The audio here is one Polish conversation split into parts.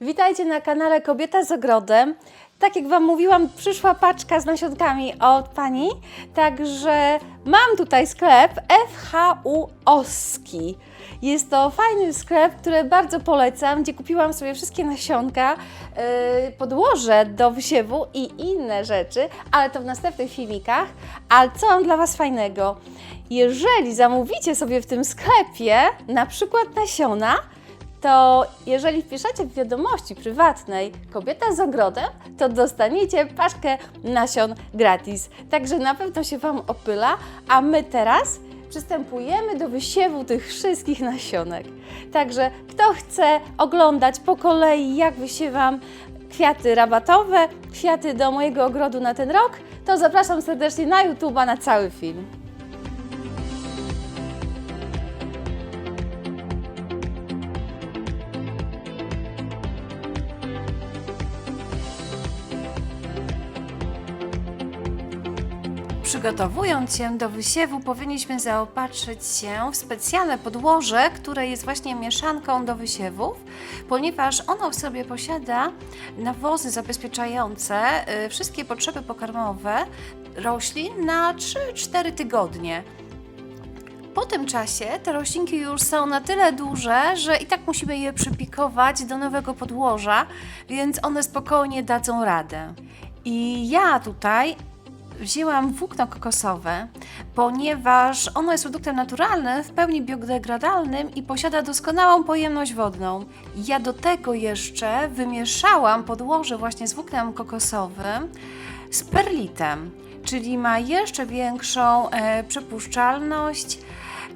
Witajcie na kanale Kobieta z ogrodem. Tak jak Wam mówiłam, przyszła paczka z nasionkami od Pani, także mam tutaj sklep FHU Oski. Jest to fajny sklep, który bardzo polecam, gdzie kupiłam sobie wszystkie nasionka, yy, podłoże do wysiewu i inne rzeczy, ale to w następnych filmikach. Ale co mam dla Was fajnego? Jeżeli zamówicie sobie w tym sklepie na przykład nasiona, to jeżeli wpiszecie w wiadomości prywatnej kobieta z ogrodem, to dostaniecie paczkę nasion gratis. Także na pewno się Wam opyla, a my teraz przystępujemy do wysiewu tych wszystkich nasionek. Także kto chce oglądać po kolei, jak wysiewam kwiaty rabatowe, kwiaty do mojego ogrodu na ten rok, to zapraszam serdecznie na YouTube'a na cały film. Przygotowując się do wysiewu, powinniśmy zaopatrzyć się w specjalne podłoże, które jest właśnie mieszanką do wysiewów, ponieważ ono w sobie posiada nawozy zabezpieczające y, wszystkie potrzeby pokarmowe roślin na 3-4 tygodnie. Po tym czasie te roślinki już są na tyle duże, że i tak musimy je przypikować do nowego podłoża, więc one spokojnie dadzą radę. I ja tutaj wzięłam włókno kokosowe, ponieważ ono jest produktem naturalnym, w pełni biodegradalnym i posiada doskonałą pojemność wodną. Ja do tego jeszcze wymieszałam podłoże właśnie z włóknem kokosowym z perlitem, czyli ma jeszcze większą e, przepuszczalność,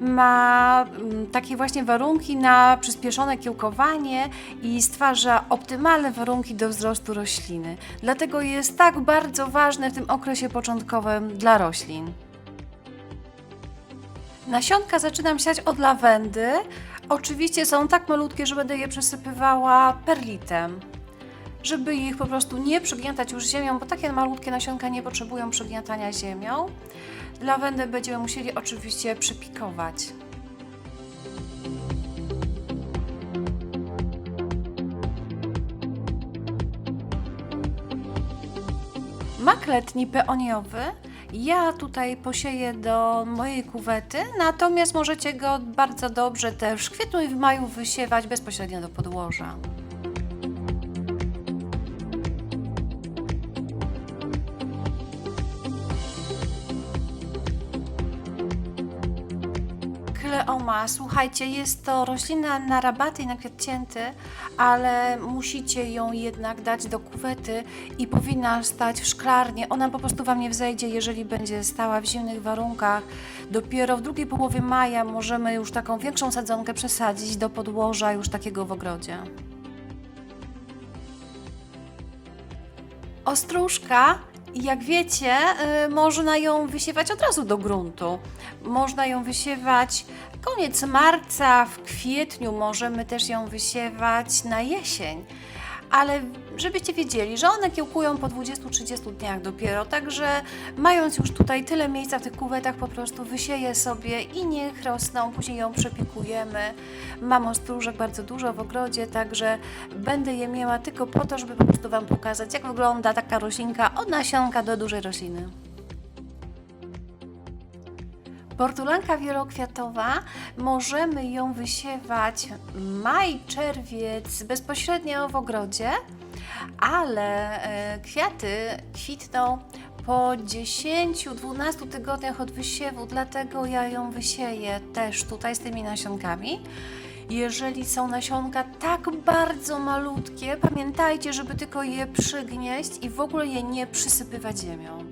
ma mm, takie właśnie warunki na przyspieszone kiełkowanie i stwarza optymalne warunki do wzrostu rośliny. Dlatego jest tak bardzo ważne w tym okresie początkowym dla roślin. Nasionka zaczynam siać od lawendy. Oczywiście są tak malutkie, że będę je przesypywała perlitem, żeby ich po prostu nie przygniatać już ziemią, bo takie malutkie nasionka nie potrzebują przygniatania ziemią. Lawendę będziemy musieli oczywiście przypikować. Mak letni peoniowy ja tutaj posieję do mojej kuwety, natomiast możecie go bardzo dobrze też w kwietniu i w maju wysiewać bezpośrednio do podłoża. Kleoma, słuchajcie, jest to roślina na rabaty i na kwiat cięty, ale musicie ją jednak dać do kuwety i powinna stać w szklarni. Ona po prostu Wam nie wzejdzie, jeżeli będzie stała w zimnych warunkach. Dopiero w drugiej połowie maja możemy już taką większą sadzonkę przesadzić do podłoża już takiego w ogrodzie. Ostróżka, jak wiecie, y, można ją wysiewać od razu do gruntu. Można ją wysiewać koniec marca, w kwietniu możemy też ją wysiewać na jesień. Ale żebyście wiedzieli, że one kiełkują po 20-30 dniach dopiero, także mając już tutaj tyle miejsca w tych kuwetach, po prostu wysieję sobie i niech rosną, później ją przepikujemy. Mam ostróżek bardzo dużo w ogrodzie, także będę je miała tylko po to, żeby po prostu Wam pokazać, jak wygląda taka roślinka od nasionka do dużej rośliny. Portulanka wielokwiatowa, możemy ją wysiewać maj, czerwiec bezpośrednio w ogrodzie, ale e, kwiaty kwitną po 10-12 tygodniach od wysiewu, dlatego ja ją wysieję też tutaj z tymi nasionkami. Jeżeli są nasionka tak bardzo malutkie, pamiętajcie, żeby tylko je przygnieść i w ogóle je nie przysypywać ziemią.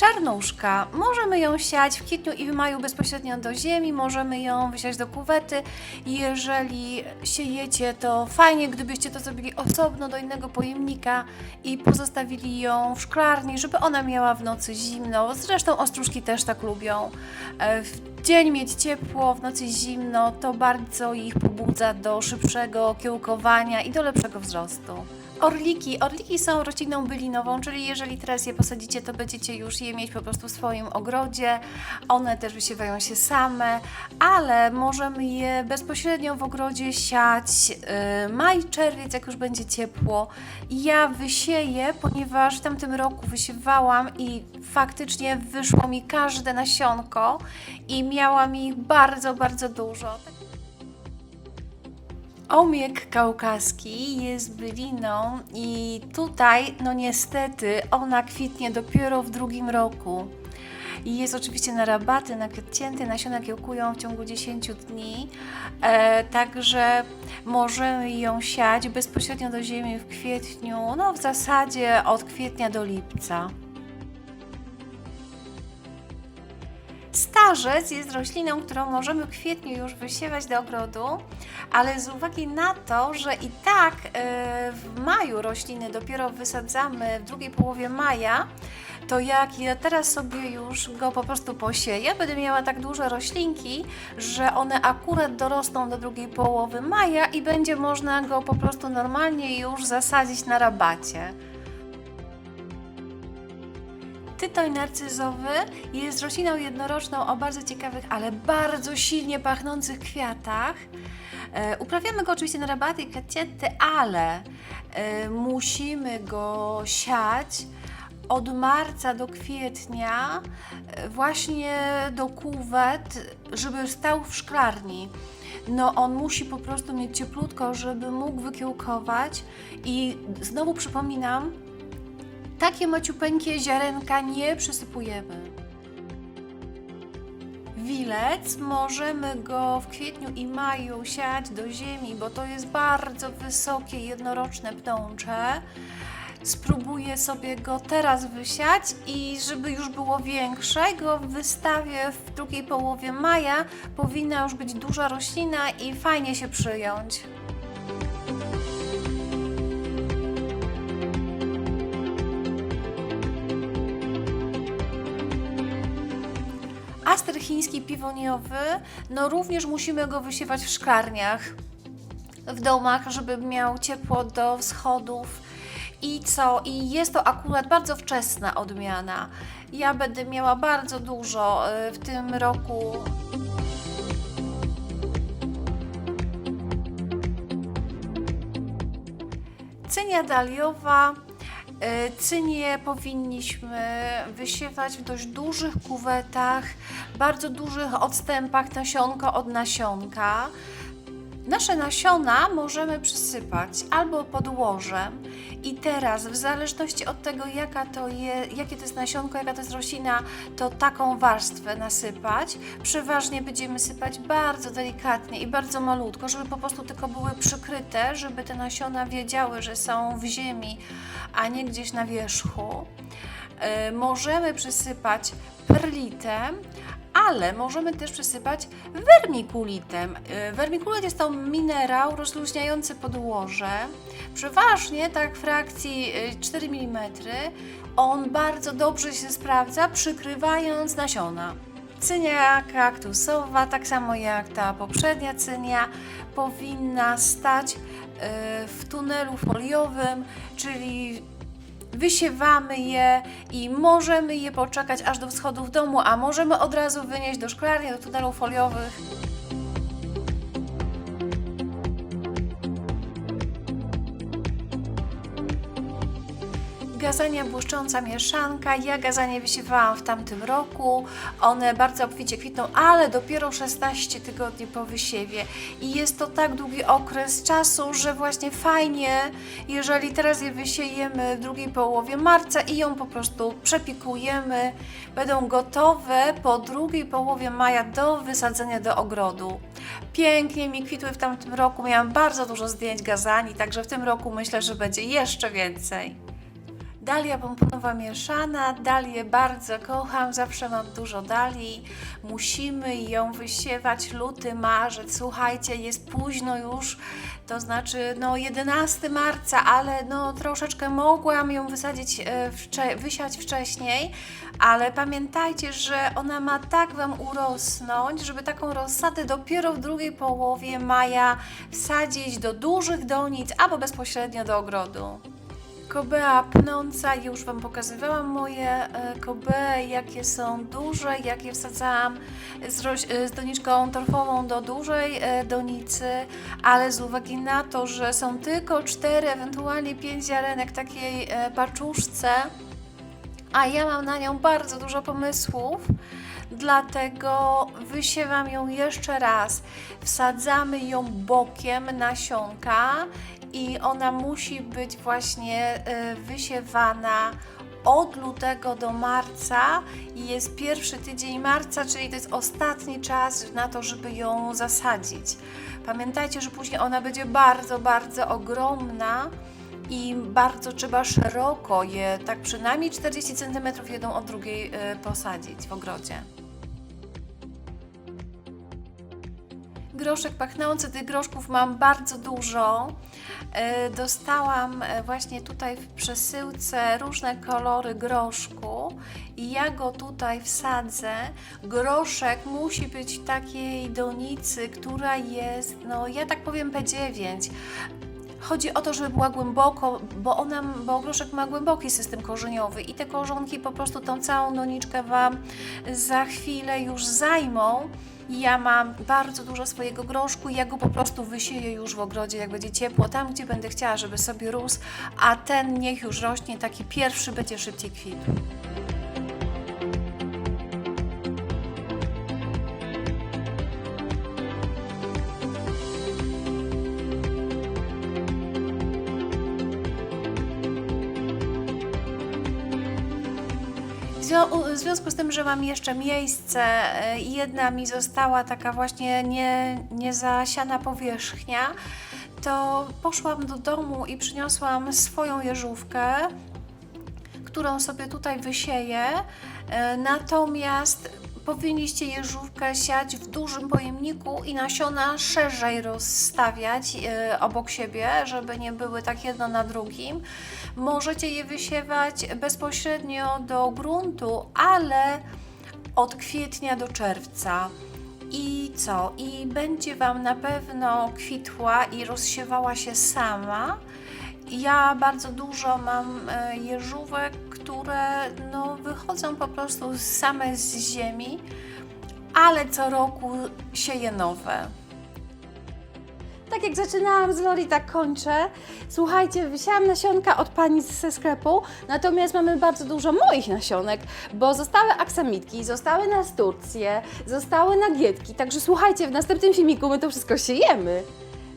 Czarnuszka. Możemy ją siać w kwietniu i w maju bezpośrednio do ziemi, możemy ją wysiać do kuwety. Jeżeli siejecie, to fajnie, gdybyście to zrobili osobno do innego pojemnika i pozostawili ją w szklarni, żeby ona miała w nocy zimno. Zresztą ostróżki też tak lubią. E, W dzień mieć ciepło, w nocy zimno, to bardzo ich pobudza do szybszego kiełkowania i do lepszego wzrostu. Orliki. Orliki są rośliną bylinową, czyli jeżeli teraz je posadzicie, to będziecie już je mieć po prostu w swoim ogrodzie. One też wysiewają się same, ale możemy je bezpośrednio w ogrodzie siać yy, maj, czerwiec, jak już będzie ciepło. Ja wysieję, ponieważ w tamtym roku wysiewałam i faktycznie wyszło mi każde nasionko i miałam ich bardzo, bardzo dużo. Omiek kaukaski jest byliną i tutaj, no niestety, ona kwitnie dopiero w drugim roku. I jest oczywiście na rabaty, na kwietcięty, nasiona kiełkują w ciągu 10 dni, e, także możemy ją siać bezpośrednio do ziemi w kwietniu, no w zasadzie od kwietnia do lipca. Starzec jest rośliną, którą możemy w kwietniu już wysiewać do ogrodu, ale z uwagi na to, że i tak e, w maju rośliny dopiero wysadzamy w drugiej połowie maja, to jak ja teraz sobie już go po prostu posieję, będę miała tak duże roślinki, że one akurat dorosną do drugiej połowy maja i będzie można go po prostu normalnie już zasadzić na rabacie. Tytoń narcyzowy jest rośliną jednoroczną o bardzo ciekawych, ale bardzo silnie pachnących kwiatach. E, uprawiamy go oczywiście na rabaty i kwiaciety, ale e, musimy go siać od marca do kwietnia e, właśnie do kuwet, żeby stał w szklarni. No on musi po prostu mieć cieplutko, żeby mógł wykiełkować i znowu przypominam, takie maciupeńkie ziarenka nie przysypujemy. Wilec możemy go w kwietniu i maju siać do ziemi, bo to jest bardzo wysokie, jednoroczne pnącze. Spróbuję sobie go teraz wysiać i żeby już było większe, go wystawię w drugiej połowie maja. Powinna już być duża roślina i fajnie się przyjąć. Aster chiński piwoniowy, no również musimy go wysiewać w szklarniach, w domach, żeby miał ciepło do wschodów. I co? I jest to akurat bardzo wczesna odmiana. Ja będę miała bardzo dużo y, w tym roku. Cynia daliowa. Y, Cynię powinniśmy wysiewać w dość dużych kuwetach, bardzo dużych odstępach nasionka od nasionka. Nasze nasiona możemy przysypać albo podłożem i teraz w zależności od tego jaka to je, jakie to jest nasionko, jaka to jest roślina, to taką warstwę nasypać. Przeważnie będziemy sypać bardzo delikatnie i bardzo malutko, żeby po prostu tylko były przykryte, żeby te nasiona wiedziały, że są w ziemi, a nie gdzieś na wierzchu. E, możemy przysypać perlitem, ale możemy też przysypać wermikulitem. Y, Wermikulit jest to minerał rozluźniający podłoże, przeważnie tak w frakcji y, 4 mm. On bardzo dobrze się sprawdza, przykrywając nasiona. Cynia kaktusowa, tak samo jak ta poprzednia cynia, powinna stać y, w tunelu foliowym, czyli wysiewamy je i możemy je poczekać aż do wschodu w domu, a możemy od razu wynieść do szklarni, do tunelów foliowych. Gazania błyszcząca mieszanka. Ja gazanie wysiewałam w tamtym roku. One bardzo obficie kwitną, ale dopiero 16 tygodni po wysiewie. I jest to tak długi okres czasu, że właśnie fajnie, jeżeli teraz je wysiejemy w drugiej połowie marca i ją po prostu przepikujemy. Będą gotowe po drugiej połowie maja do wysadzenia do ogrodu. Pięknie mi kwitły w tamtym roku. Miałam bardzo dużo zdjęć gazani, także w tym roku myślę, że będzie jeszcze więcej. Dalia pomponowa mieszana, dalię bardzo kocham, zawsze mam dużo dali. Musimy ją wysiewać luty, marzec. Słuchajcie, jest późno już, to znaczy no 11 marca, ale no troszeczkę mogłam ją wysadzić, e, wcze- wysiać wcześniej, ale pamiętajcie, że ona ma tak Wam urosnąć, żeby taką rozsadę dopiero w drugiej połowie maja wsadzić do dużych donic albo bezpośrednio do ogrodu. Kobea pnąca, już Wam pokazywałam moje e, kobee, jakie są duże, jakie wsadzałam z, e, z doniczką torfową do dużej e, donicy, ale z uwagi na to, że są tylko cztery, ewentualnie pięć ziarenek takiej paczuszce, a ja mam na nią bardzo dużo pomysłów, dlatego wysiewam ją jeszcze raz. Wsadzamy ją bokiem nasionka i ona musi być właśnie y, wysiewana od lutego do marca i jest pierwszy tydzień marca, czyli to jest ostatni czas na to, żeby ją zasadzić. Pamiętajcie, że później ona będzie bardzo, bardzo ogromna i bardzo trzeba szeroko je, tak przynajmniej 40 cm jedną od drugiej y, posadzić w ogrodzie. Groszek pachnący, tych groszków mam bardzo dużo. E, Dostałam e, właśnie tutaj w przesyłce różne kolory groszku i ja go tutaj wsadzę. Groszek musi być takiej donicy, która jest, no ja tak powiem P9. Chodzi o to, żeby była głęboko, bo ona, bo groszek ma głęboki system korzeniowy i te korzonki po prostu tą całą doniczkę Wam za chwilę już zajmą. Ja mam bardzo dużo swojego groszku i ja go po prostu wysieję już w ogrodzie, jak będzie ciepło, tam gdzie będę chciała, żeby sobie rósł, a ten niech już rośnie, taki pierwszy będzie szybciej kwitł. W zwią- W związku z tym, że mam jeszcze miejsce i jedna mi została taka właśnie nie, niezasiana powierzchnia, to poszłam do domu i przyniosłam swoją jeżówkę, którą sobie tutaj wysieję. E, Natomiast powinniście jeżówkę siać w dużym pojemniku i nasiona szerzej rozstawiać e, obok siebie, żeby nie były tak jedno na drugim. Możecie je wysiewać bezpośrednio do gruntu, ale od kwietnia do czerwca. I co? I będzie Wam na pewno kwitła i rozsiewała się sama. Ja bardzo dużo mam e, jeżówek, które no, wychodzą po prostu same z ziemi, ale co roku sieję nowe. Tak jak zaczynałam z Loli, tak kończę. Słuchajcie, wysiałam nasionka od pani ze sklepu, natomiast mamy bardzo dużo moich nasionek, bo zostały aksamitki, zostały nasturcje, zostały nagietki, także słuchajcie, w następnym filmiku my to wszystko siejemy.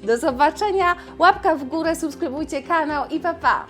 Do zobaczenia, łapka w górę, subskrybujcie kanał i pa pa!